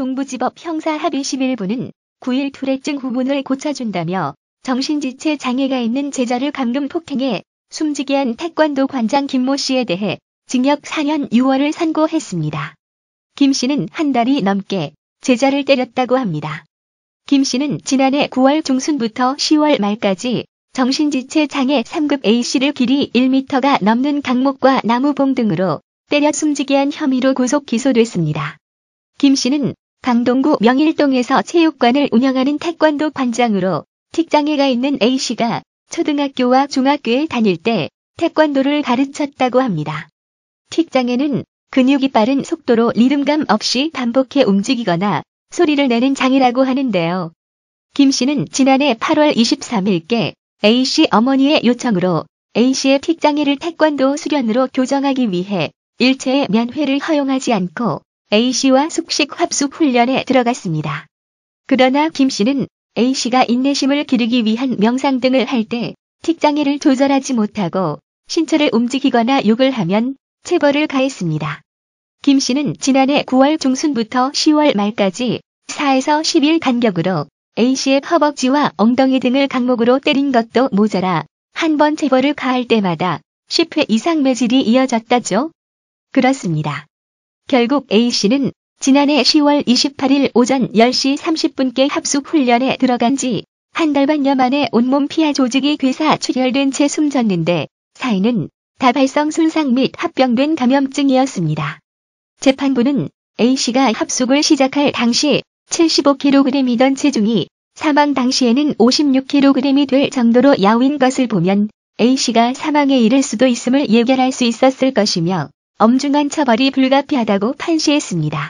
동부지법 형사 합의 11부는 9일 투레증 후문을 고쳐준다며 정신지체 장애가 있는 제자를 감금 폭행해 숨지게 한 태권도 관장 김모 씨에 대해 징역 4년 6월을 선고했습니다. 김 씨는 한 달이 넘게 제자를 때렸다고 합니다. 김 씨는 지난해 9월 중순부터 10월 말까지 정신지체 장애 3급 A씨를 길이 1m가 넘는 강목과 나무봉 등으로 때려 숨지게 한 혐의로 구속 기소됐습니다. 김 씨는 강동구 명일동에서 체육관을 운영하는 태권도 관장으로 틱장애가 있는 A씨가 초등학교와 중학교에 다닐 때 태권도를 가르쳤다고 합니다. 틱장애는 근육이 빠른 속도로 리듬감 없이 반복해 움직이거나 소리를 내는 장애라고 하는데요. 김 씨는 지난해 8월 23일께 A씨 어머니의 요청으로 A씨의 틱장애를 태권도 수련으로 교정하기 위해 일체의 면회를 허용하지 않고 A씨와 숙식 합숙 훈련에 들어갔습니다. 그러나 김 씨는 A씨가 인내심을 기르기 위한 명상 등을 할 때 틱장애를 조절하지 못하고 신체를 움직이거나 욕을 하면 체벌을 가했습니다. 김 씨는 지난해 9월 중순부터 10월 말까지 4에서 10일 간격으로 A씨의 허벅지와 엉덩이 등을 강목으로 때린 것도 모자라 한 번 체벌을 가할 때마다 10회 이상 매질이 이어졌다죠. 그렇습니다. 결국 A씨는 지난해 10월 28일 오전 10시 30분께 합숙 훈련에 들어간 지 한 달 반여 만에 온몸 피하 조직이 괴사 출혈된 채 숨졌는데 사인은 다발성 손상 및 합병된 감염증이었습니다. 재판부는 A씨가 합숙을 시작할 당시 75kg이던 체중이 사망 당시에는 56kg이 될 정도로 야윈 것을 보면 A씨가 사망에 이를 수도 있음을 예견할 수 있었을 것이며 엄중한 처벌이 불가피하다고 판시했습니다.